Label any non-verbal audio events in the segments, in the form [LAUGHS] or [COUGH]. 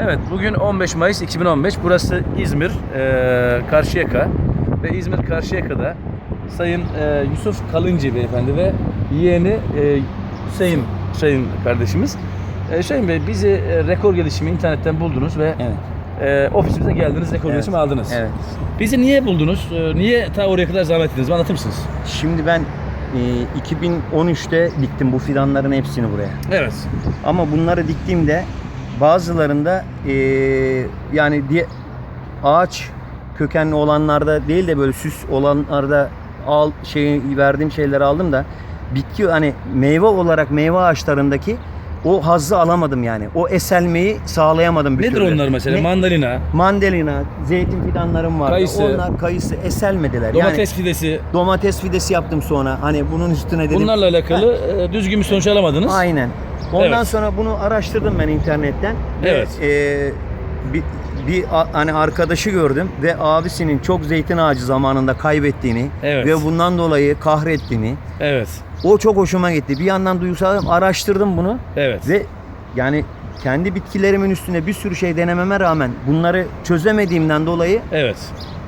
Evet, bugün 15 Mayıs 2015. Burası İzmir, eee Karşıyaka. Ve İzmir Karşıyaka'da Sayın eee, Yusuf Kalıncı beyefendi ve yeğeni eee, Hüseyin, Hüseyin kardeşimiz. Eee Hüseyin Bey, bizi eee, rekor gelişimi internetten buldunuz ve Evet. eee, ofisimize geldiniz, rekor Evet. gelişimi aldınız. Evet. Bizi niye buldunuz? Eee, niye ta oraya kadar zahmet ettiniz? Bana Anlatır mısınız? Şimdi ben e, 2013'te diktim bu fidanların hepsini buraya. Evet. Ama bunları diktiğimde bazılarında e, yani diye ağaç kökenli olanlarda değil de böyle süs olanlarda al şey verdiğim şeyleri aldım da bitki hani meyve olarak meyve ağaçlarındaki o hazzı alamadım yani. O eselmeyi sağlayamadım bir Nedir türlü. onlar mesela? Ne? Mandalina, Mandalina, zeytin fidanlarım vardı. Kayısı. Onlar kayısı eselmediler. domates yani fidesi. domates fidesi yaptım sonra. Hani bunun üstüne dedim. Bunlarla alakalı eee, düzgün bir sonuç alamadınız. Aynen. Ondan Evet. sonra bunu araştırdım ben internetten. Ve, Evet. e, bir, bir hani arkadaşı gördüm ve abisinin çok zeytin ağacı zamanında kaybettiğini Evet. ve bundan dolayı kahrettiğini. Evet. O çok hoşuma gitti. Bir yandan duygusal araştırdım bunu Evet. ve yani kendi bitkilerimin üstüne bir sürü şey denememe rağmen bunları çözemediğimden dolayı Evet.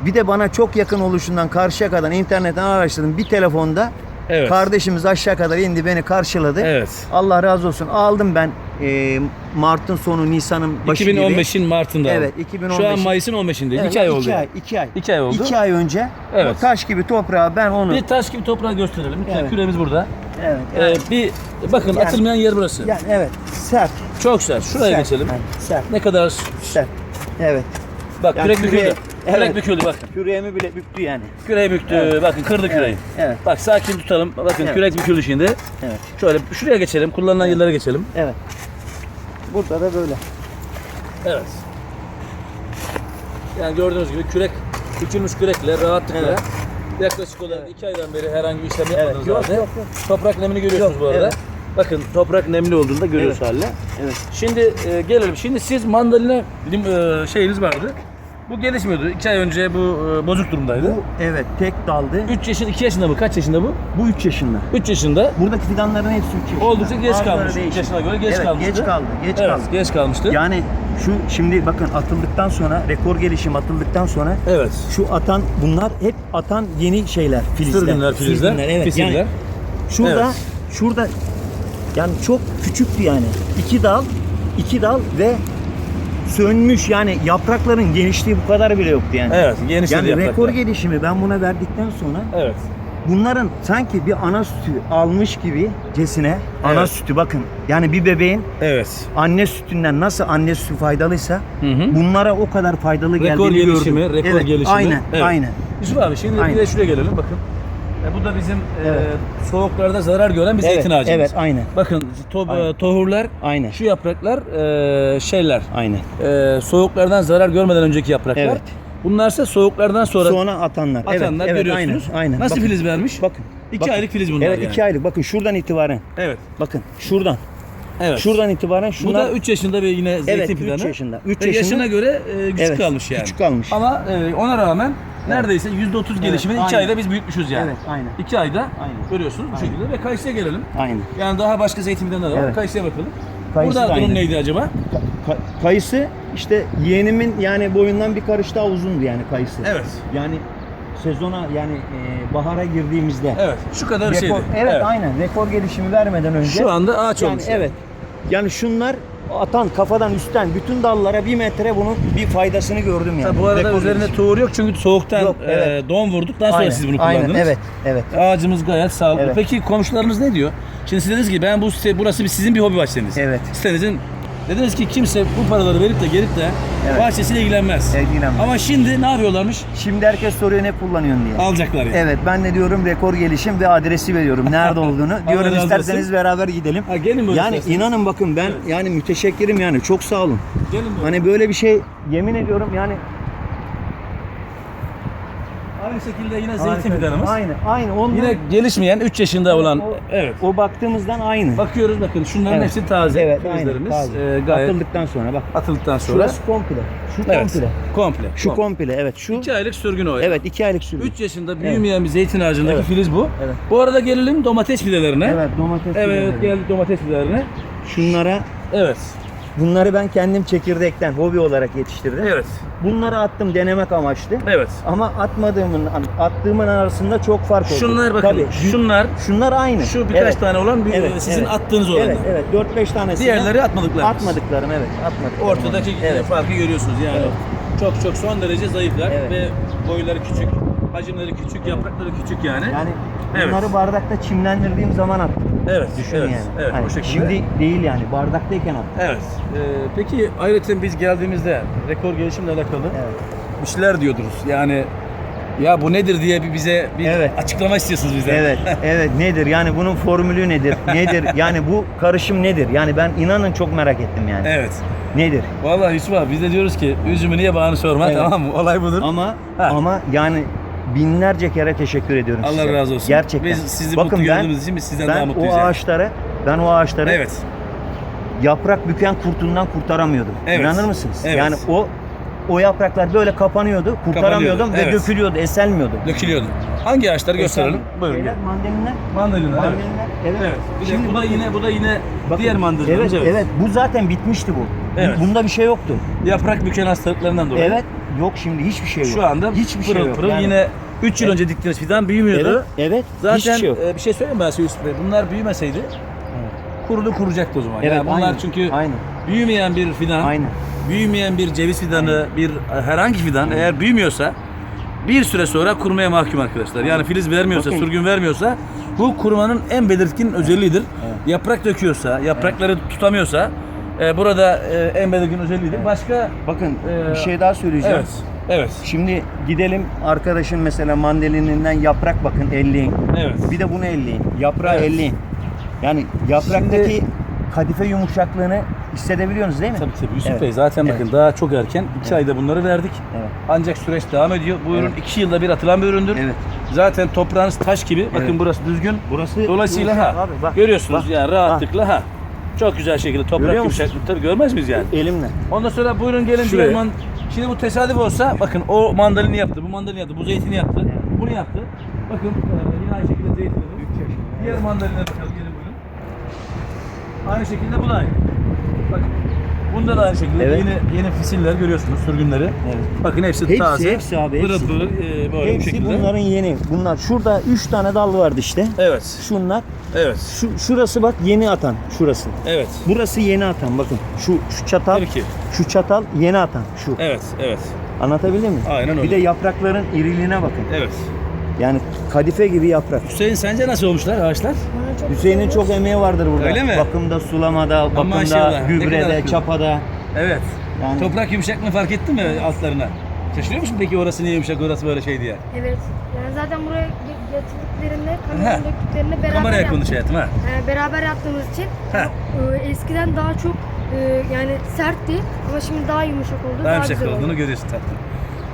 bir de bana çok yakın oluşundan karşıya kadar internetten araştırdım. Bir telefonda Evet. kardeşimiz aşağı kadar indi beni karşıladı. Evet. Allah razı olsun. Aldım ben e, Mart'ın sonu Nisan'ın başı gibi. 2015'in Mart'ında. Evet, aldım. 2015'in. Şu an Mayıs'ın 15'indeyiz. Evet, 2 ay iki oldu. Ay, iki ay. 2 ay oldu. İki ay önce Evet. o taş gibi toprağa ben onu... Bir taş gibi toprağı gösterelim. Evet. küremiz burada. evet. Ee, Yani, bir bakın Yani- atılmayan yer burası. yani evet. Sert. Çok güzel. Şuraya sert. geçelim. Yani sert. Ne kadar Sert. Evet. bak Yani kürek küreye- büküldü. Kürek evet. büküldü bakın. Küreğimi bile büktü yani. Küreği büktü. Evet. Bakın kırdı küreği. Evet. Bak sakin tutalım. Bakın Evet. kürek büküldü şimdi. Evet. Şöyle şuraya geçelim. Kullanılan yerlere geçelim. Evet. Burada da böyle. Evet. Yani gördüğünüz gibi kürek bükülmüş kürekle rahatlıkla Evet. yaklaşık olarak 2 aydan beri herhangi bir işlem yapmadınız Evet. Yok, zaten. yok, yok. Toprak nemini görüyorsunuz Yok, bu arada. evet. Bakın toprak nemli olduğunu da görüyoruz Evet. halle. Evet. Şimdi e, gelelim. Şimdi siz mandalina lim- e, şeyiniz vardı. Bu gelişmiyordu. 2 ay önce bu e, bozuk durumdaydı. Bu evet tek daldı. 3 yaşında, 2 yaşında mı? Kaç yaşında bu? Bu 3 yaşında. 3 yaşında. Buradaki fidanların hepsi 3 yaşında. Oldukça geç Bazıları kalmış. 3 değişik. yaşına göre geç evet, kalmıştı. Geç kaldı. Geç evet, kaldı. geç kalmıştı. Yani şu şimdi bakın atıldıktan sonra rekor gelişim atıldıktan sonra evet. şu atan bunlar hep atan yeni şeyler filizler. Sürgünler, filizler, Sürgünler, evet. fisiller. Yani şurada Evet. şurada yani çok küçüktü yani. iki dal, iki dal ve sönmüş yani yaprakların genişliği bu kadar bile yoktu yani. Evet, genişledi Yani yapraklar. rekor gelişimi ben buna verdikten sonra Evet. bunların sanki bir ana sütü almış gibi cesine ana Evet. sütü bakın. Yani bir bebeğin Evet. anne sütünden nasıl anne sütü faydalıysa Hı hı. bunlara o kadar faydalı Rekor geldiğini gelişimi, gördüm. rekor evet, gelişimi. Aynen, Evet. aynen. Yusuf abi şimdi bir de şuraya gelelim bakın. E, bu da bizim e, Evet. soğuklarda zarar gören bir zeytin evet, ağacımız. Evet, aynen. Bakın to- Aynen. e, tohurlar, Aynen. şu yapraklar e, şeyler. Aynen. e, soğuklardan zarar görmeden önceki yapraklar. Evet. Bunlarsa soğuklardan sonra, Sonra atanlar. atanlar evet, evet, görüyorsunuz. Aynen, aynen. Nasıl bakın, filiz vermiş? Bakın. 2 bakın. aylık filiz bunlar Evet, yani. iki aylık. Bakın şuradan itibaren. Evet. Bakın şuradan. Evet. Şuradan itibaren bu şunlar. da 3 yaşında ve yine zeytin Evet, fidanı. üç yaşında. Üç Ve yaşında. yaşına göre e, küçük Evet, kalmış yani. küçük kalmış. Ama e, ona rağmen neredeyse %30 gelişimini 2 aynen. ayda biz büyütmüş yani. Evet, aynen. 2 ayda Aynen. görüyorsunuz bu şekilde ve kayısıya gelelim. Aynen. Yani daha başka zeytin fidanları da var. Evet. Kayısıya bakalım. Kayısı Burada da durum aynen. neydi acaba? Ka- kayısı işte yeğenimin yani boyundan bir karış daha uzundu yani kayısı. Evet. Yani sezona yani e, bahara girdiğimizde. Evet. Şu kadar Rekor, şeydi. evet, aynen. Rekor gelişimi vermeden önce. Şu anda ağaç yani, olmuş. Evet. Yani şunlar atan kafadan üstten bütün dallara bir metre bunun bir faydasını gördüm yani. Tabii bu arada Rekor üzerine tohur yok çünkü soğuktan Yok, e, evet. don vurduk. Daha sonra Aynen, siz bunu aynen, kullandınız. Evet, evet. Ağacımız gayet sağlıklı. Evet. Peki komşularınız ne diyor? Şimdi siz dediniz ki ben bu site, burası bir sizin bir hobi bahçeniz. Evet. Sitenizin dediniz ki kimse bu paraları verip de gelip de Evet. bahçesiyle ilgilenmez. İlgilenmez. Ama şimdi ne yapıyorlarmış? Şimdi herkes soruyor ne kullanıyorsun diye. Alacaklar yani. Evet ben de diyorum rekor gelişim ve adresi veriyorum. Nerede [LAUGHS] olduğunu. diyorum razı isterseniz olsun. beraber gidelim. Ha, gelin böyle Yani isterseniz. inanın bakın ben Evet. yani müteşekkirim yani çok sağ olun. Gelin böyle. Hani böyle bir şey yemin ediyorum yani Aynı şekilde yine zeytin fidanımız. Aynı, aynı. Ondan, Yine gelişmeyen 3 yaşında olan o, evet. O baktığımızdan aynı. Bakıyoruz bakın şunların Evet. hepsi taze. evet, filizlerimiz. aynı. taze. Ee, gayet Atıldıktan sonra bak. atıldıktan sonra. Şurası komple. Şu evet. komple. Komple. Şu komple evet. Şu 2 aylık sürgün o. evet iki aylık sürü. 3 yaşında büyümeyen bir zeytin ağacındaki Evet. filiz bu. Evet. Bu arada gelelim domates fidelerine. Evet domates. Evet, fideleri. geldik domates fidelerine. Şunlara Evet. Bunları ben kendim çekirdekten hobi olarak yetiştirdim. Evet. Bunları attım denemek amaçlı. Evet. Ama atmadığımın attığımın arasında çok fark oldu. Şunlar bakın. Tabii. Şunlar Şunlar aynı. şu birkaç Evet. tane olan bir Evet, sizin evet. attığınız olanlar. Evet, evet. 4-5 tanesi. Diğerleri atmadıklarınız. atmadıklarım evet. Atmadıklarım. Ortadaki evet. farkı görüyorsunuz yani. Evet. Çok çok son derece zayıflar Evet. ve boyları küçük, hacimleri küçük, yaprakları küçük yani. Yani Evet. bunları bardakta çimlendirdiğim zaman attım. Evet, Düşün evet, yani. evet, Hani o şekilde. Şimdi değil yani bardaktayken attım. Evet. Ee, peki ayrıca biz geldiğimizde rekor gelişimle alakalı Evet. bir şeyler diyordunuz. Yani ya bu nedir diye bir bize bir Evet. açıklama istiyorsunuz bizden. Evet, [LAUGHS] evet nedir? Yani bunun formülü nedir? Nedir? [LAUGHS] Yani bu karışım nedir? Yani ben inanın çok merak ettim yani. Evet. Nedir? Vallahi Yusuf abi biz de diyoruz ki üzümü niye bağını sorma Evet. tamam mı? Olay budur. Ama Ha. ama yani binlerce kere teşekkür ediyorum Allah size. razı olsun. Gerçekten. Biz sizi Bakın mutlu ben, gördüğümüz için biz sizden ben daha mutluyuz. o yani. ağaçlara ben o ağaçları Evet. yaprak büken kurtundan kurtaramıyordum. Evet. İnanır mısınız? Evet. Yani o o yapraklar böyle kapanıyordu, kurtaramıyordum Kapanıyordu, ve evet. dökülüyordu, eselmiyordu. Dökülüyordu. Hangi ağaçları gösterelim? Buyurun. Şeyler, mandalinler. Mandalina. Evet. Mandalinler. Evet. Evet. Bir de Şimdi bu da yine bu da yine bakın, diğer mandalinamız. Evet, evet, Bu zaten bitmişti bu. Evet. Bunda bir şey yoktu. Yaprak büken hastalıklarından dolayı. Evet. Yok şimdi hiçbir şey yok. Şu anda hiçbir pırıl şey yok. pırıl Yani- yine 3 yıl Evet. önce diktiğiniz fidan büyümüyordu. Evet, evet. Zaten hiçbir şey yok. e, bir şey söyleyeyim ben size Yusuf Bey? Bunlar büyümeseydi kurudu kuracaktı o zaman. Evet, yani bunlar aynen, çünkü aynen. büyümeyen bir fidan, Aynen. büyümeyen bir ceviz fidanı, bir e, herhangi fidan eğer büyümüyorsa bir süre sonra kurumaya mahkum arkadaşlar. Yani filiz vermiyorsa, Bakın. sürgün vermiyorsa bu kurumanın en belirgin özelliğidir. Evet. Yaprak döküyorsa, yaprakları tutamıyorsa e, burada e, en belirgin özelliğidir. Başka Bakın Ee, bir şey daha söyleyeceğim. Evet. Evet. Şimdi gidelim arkadaşın mesela mandalininden yaprak bakın elleyin. Evet. Bir de bunu elleyin. Yaprağı Evet. elleyin. Yani yapraktaki kadife yumuşaklığını hissedebiliyorsunuz değil mi? Tabii tabii Yusuf Evet. Bey zaten Evet. bakın daha çok erken 2 ayda bunları verdik. Evet. Ancak süreç devam ediyor. Bu ürün Evet. 2 yılda bir atılan bir üründür. Evet. Zaten toprağınız taş gibi. Bakın Evet. burası düzgün. Burası Dolayısıyla ha abi, bak. görüyorsunuz Bak. yani rahatlıkla ha. Çok güzel şekilde toprak Görüyor musun? yumuşaklık tabii görmez miyiz yani? Elimle. Ondan sonra buyurun gelin Şuraya. man Şimdi bu tesadüf olsa bakın o mandalini yaptı, bu mandalini yaptı, bu zeytini yaptı, bunu yaptı. Bakın e, yine aynı şekilde zeytini. Diğer mandaline bakalım gelin buyurun. Aynı şekilde bu da aynı. Bakın. Bunda da aynı şekilde Evet. yeni yeni fisiller görüyorsunuz sürgünleri. Evet. Bakın hepsi, Hepsi, taze. hepsi abi, hepsi. pırıl e, böyle bu Hepsi şekilde. bunların yeni. Bunlar şurada 3 tane dal vardı işte. Evet. Şunlar. Evet. Şu şurası bak yeni atan şurası. Evet. Burası yeni atan bakın. Şu şu çatal. Tabii ki. Şu çatal yeni atan şu. Evet. Evet. Anlatabildim mi? Aynen Bir öyle. de yaprakların iriliğine bakın. Evet. Yani kadife gibi yaprak. Hüseyin sence nasıl olmuşlar ağaçlar? Hüseyin'in çok emeği vardır burada. Öyle mi? Bakımda, sulamada, bakımda, maşallah, ne kadar gübrede, çapada. Evet. Yani- Toprak yumuşak mı fark ettin mi altlarına? Şaşırıyor musun peki orası niye yumuşak orası böyle şey diye? Evet. Yani zaten buraya ge- getirdiklerinde, Ha. kameraya döktüklerinde beraber Kameraya yaptık. konuş hayatım ha. Yani beraber yaptığımız için Ha. e, eskiden daha çok e, yani sertti ama şimdi daha yumuşak oldu. Daha Daha, yumuşak güzel olduğunu oldu. görüyorsun tatlım.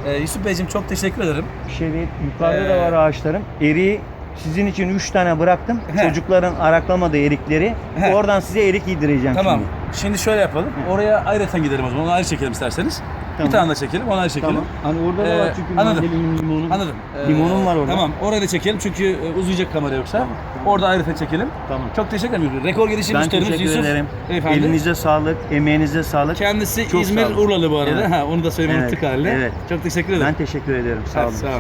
Ee, Yusuf Beyciğim çok teşekkür ederim. Bir şey değil. Yukarıda da Ee, var ağaçlarım. Eriği sizin için 3 tane bıraktım. He. Çocukların araklamadığı erikleri. He. Oradan size erik yedireceğim Tamam. şimdi. Şimdi şöyle yapalım. Oraya ayrıca gidelim o zaman. Onu ayrı çekelim isterseniz. Tamam. Bir tane de çekelim, onu ayrı çekelim. Tamam. Hani orada da Ee, var çünkü anladım. mandalinin limonu. Anladım. Ee, Limonum var orada. Tamam. Orayı da çekelim çünkü e, uzayacak kamera yoksa. Tamam, tamam. Orada ayrıca çekelim. Tamam. Çok teşekkür ederim. Rekor gelişim Ben müşterimiz teşekkür Yusuf. ederim. Beyefendi. Elinize sağlık, emeğinize sağlık. Kendisi Çok İzmir sağ olun. Urlalı bu arada. Evet. Ha, onu da söylemeyi Evet, unuttuk halde. evet. Çok teşekkür ederim. Ben teşekkür ederim. Sağ sağ olun. Sağ olun.